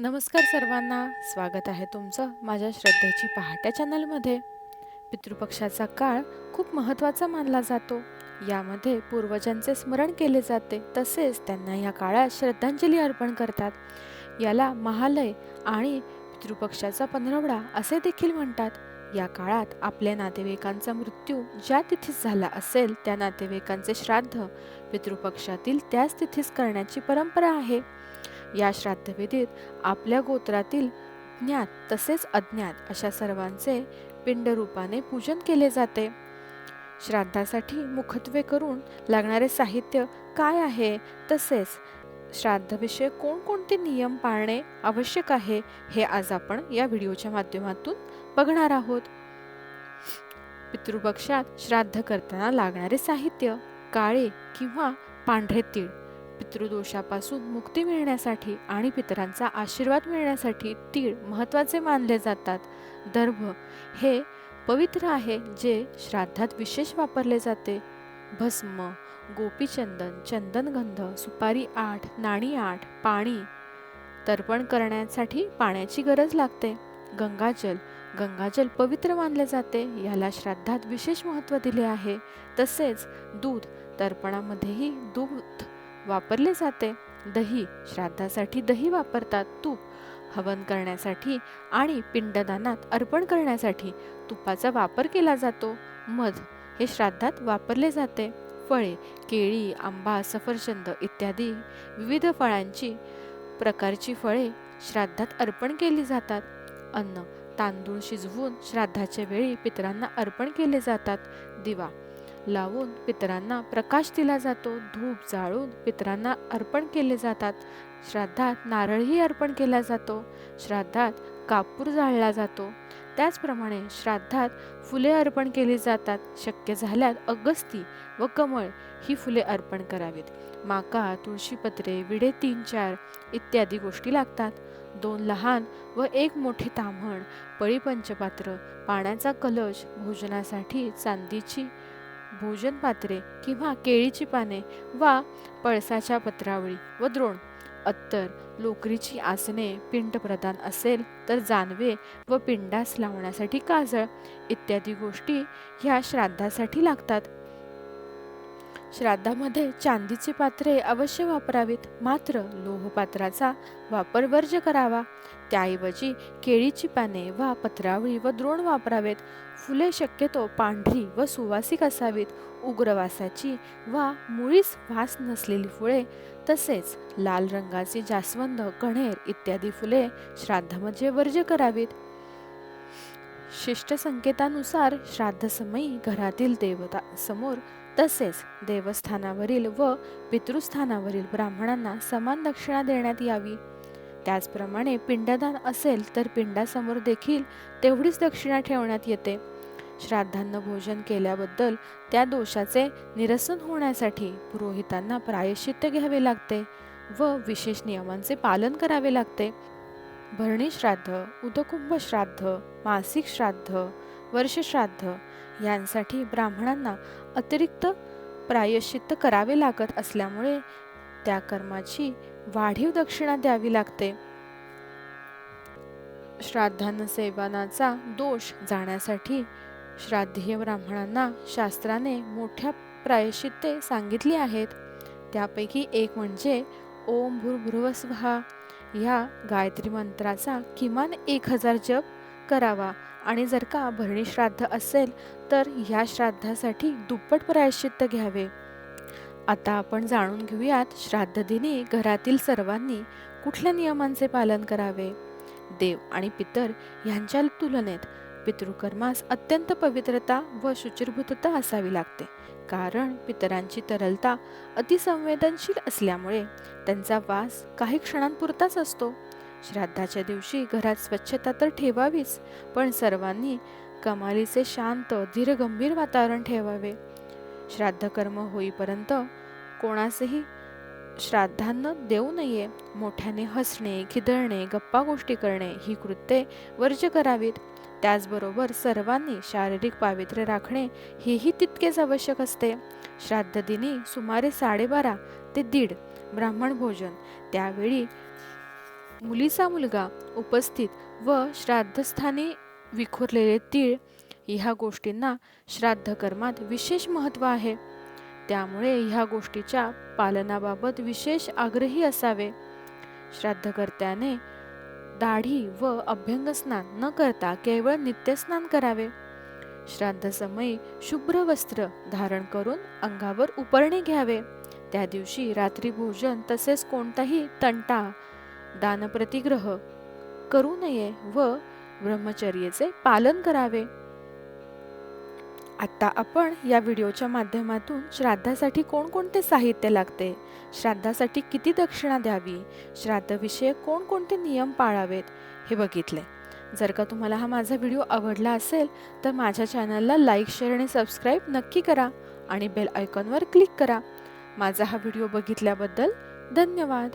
नमस्कार सर्वांना. स्वागत आहे तुमचं माझ्या श्रद्धेची पहाट्या चॅनलमध्ये. पितृपक्षाचा काळ खूप महत्त्वाचा मानला जातो. यामध्ये पूर्वजांचे स्मरण केले जाते तसेच त्यांना या काळात श्रद्धांजली अर्पण करतात. याला महालय आणि पितृपक्षाचा पंधरवडा असे देखील म्हणतात. या काळात आपल्या नातेवाईकांचा मृत्यू ज्या तिथीस झाला असेल त्या नातेवाईकांचे श्राद्ध पितृपक्षातील त्याच तिथीस करण्याची परंपरा आहे. या श्राद्धविधीत आपल्या गोत्रातील ज्ञात तसेच अज्ञात अशा सर्वांचे पिंडरूपाने पूजन केले जाते. श्राद्धासाठी मुखत्वे करून लागणारे साहित्य काय आहे? तसेच श्राद्धविषयक कोणकोणते नियम पाळणे आवश्यक आहे? हे आज आपण या व्हिडिओच्या माध्यमातून बघणार आहोत. पितृपक्षात श्राद्ध करताना लागणारे साहित्य काळे किंवा पांढरे तीळ. पितृदोषापासून मुक्ती मिळण्यासाठी आणि पितरांचा आशीर्वाद मिळण्यासाठी तीळ महत्त्वाचे मानले जातात. दर्भ हे पवित्र आहे जे श्राद्धात विशेष वापरले जाते. भस्म गोपीचंदन चंदनगंध सुपारी आठ नाणी आठ पाणी तर्पण करण्यासाठी पाण्याची गरज लागते. गंगाजल गंगाजल पवित्र मानले जाते याला श्राद्धात विशेष महत्त्व दिले आहे. तसेच दूध तर्पणामध्येही दूध वापरले जाते. दही श्राद्धासाठी दही वापरतात तूप. हवन करण्यासाठी आणि पिंडदानात अर्पण करण्यासाठी तुपाचा वापर केला जातो. मध हे श्राद्धात वापरले जाते. फळे केळी आंबा सफरचंद इत्यादी विविध फळांची प्रकारची फळे श्राद्धात अर्पण केली जातात. अन्न तांदूळ शिजवून श्राद्धाच्या वेळी पितरांना अर्पण केले जातात. दिवा लावून पितरांना प्रकाश दिला जातो धूप जाळून पितरांना अर्पण केले जातात. श्राद्धात नारळही अर्पण केला जातो श्राद्धात कापूर जाळला जातो. त्याचप्रमाणे श्राद्धात फुले अर्पण केली जातात. शक्य झाल्यात अगस्ती व कमळ ही फुले अर्पण करावीत. माका तुळशीपत्रे विडे तीन चार इत्यादी गोष्टी लागतात. दोन लहान व एक मोठे ताम्हण पळी पंचपात्र पाण्याचा कलश भोजनासाठी चांदीची भोजन पात्रे किंवा केळीची पाने वा पळसाच्या पत्रावळी व द्रोण. अत्तर लोकरीची आसने पिंड प्रदान असेल तर जानवे व पिंडास लावण्यासाठी काजळ इत्यादी गोष्टी ह्या श्राद्धासाठी लागतात. श्राद्धामध्ये चांदीची पात्रे अवश्य वापरावीत. मात्र लोहपात्राचा वापर वर्ज्य करावा. त्याऐवजी केळीची पाने वा पत्रावळी व द्रोण वापरावेत. फुले शक्यतो पांढरी व सुवासिक असावीत. उग्रवासाची वा मुळीच वास नसलेली फुले तसेच लाल रंगाची जास्वंद कण्हेर इत्यादी फुले श्राद्धामध्ये वर्ज्य करावीत. शिष्ट संकेतानुसार श्राद्धसमयी घरातील देवता समोर तसेच देवस्थानावरील व पितृस्थानावरील ब्राह्मणांना समान दक्षिणा देण्यात यावी. त्याचप्रमाणे पिंडदान असेल तर पिंडासमोर देखील तेवढीच दक्षिणा ठेवण्यात येते. श्राद्धांना भोजन केल्याबद्दल त्या दोषाचे निरसन होण्यासाठी पुरोहितांना प्रायश्चित्य घ्यावे लागते व विशेष नियमांचे पालन करावे लागते. भरणी श्राद्ध उदकुंभ श्राद्ध मासिक श्राद्ध वर्षश्राद्ध. यांसाठी ब्राह्मणांना अतिरिक्त प्रायश्चित्त करावे लागत असल्यामुळे त्या कर्माची वाढीव दक्षिणा द्यावी लागते. श्राद्धान सेवनाचा दोष जाण्यासाठी श्राद्धीय ब्राह्मणांना शास्त्राने मोठ्या प्रायश्चित्ते सांगितली आहेत. त्यापैकी एक म्हणजे ओम भूर्भुवस्वहा ह्या गायत्री मंत्राचा किमान एक हजार जप करावा. आणि जर का भरणी श्राद्ध असेल तर ह्या श्राद्धासाठी दुप्पट प्रायश्चित्त घ्यावे. आता आपण जाणून घेऊयात श्राद्ध दिनी घरातील सर्वांनी कुठल्या नियमांचे पालन करावे? देव आणि पितर यांच्या तुलनेत पितृकर्मास अत्यंत पवित्रता व शुचिर्भूतता असावी लागते. कारण पितरांची तरलता अतिसंवेदनशील असल्यामुळे त्यांचा वास काही क्षणांपुरताच असतो. श्राद्धाच्या दिवशी घरात स्वच्छता तर ठेवावीच पण सर्वांनी कमालीचे शांत धीरगंभीर वातावरण ठेवावे. श्राद्धकर्म होईपर्यंत कोणासही श्राद्धांना देऊ नये. मोठ्याने हसणे खिदळणे गप्पा गोष्टी करणे ही कृत्ये वर्ज्य करावीत. त्याचबरोबर सर्वांनी शारीरिक पावित्र्य राखणे हेही तितकेच आवश्यक असते. श्राद्धदिनी सुमारे साडेबारा ते दीड ब्राह्मण भोजन. त्यावेळी मुलीचा मुलगा उपस्थित व श्राद्धस्थानी विखुरलेले तीळ ह्या गोष्टींना श्राद्ध कर्मात विशेष महत्त्व आहे. त्यामुळे ह्या गोष्टीच्या पालनाबाबत विशेष आग्रही असावे. श्राद्धकर्त्याने दाढी व अभ्यंगस्नान न करता केवळ नित्यस्नान करावे. श्राद्धसमयी शुभ्र वस्त्र धारण करून अंगावर उपरणे घ्यावे. त्या दिवशी रात्री भोजन तसेच कोणताही तंटा दानप्रतिग्रह करू नये व ब्रह्मचर्याचे पालन करावे. आत्ता आपण या व्हिडिओच्या माध्यमातून श्राद्धासाठी कोणकोणते साहित्य लागते? श्राद्धासाठी किती दक्षिणा द्यावी? श्राद्धविषयक कोणकोणते नियम पाळावेत? हे बघितले. जर का तुम्हाला हा माझा व्हिडिओ आवडला असेल तर माझ्या चॅनलला लाईक शेअर आणि सबस्क्राईब नक्की करा आणि बेल आयकॉनवर क्लिक करा. माझा हा व्हिडिओ बघितल्याबद्दल धन्यवाद.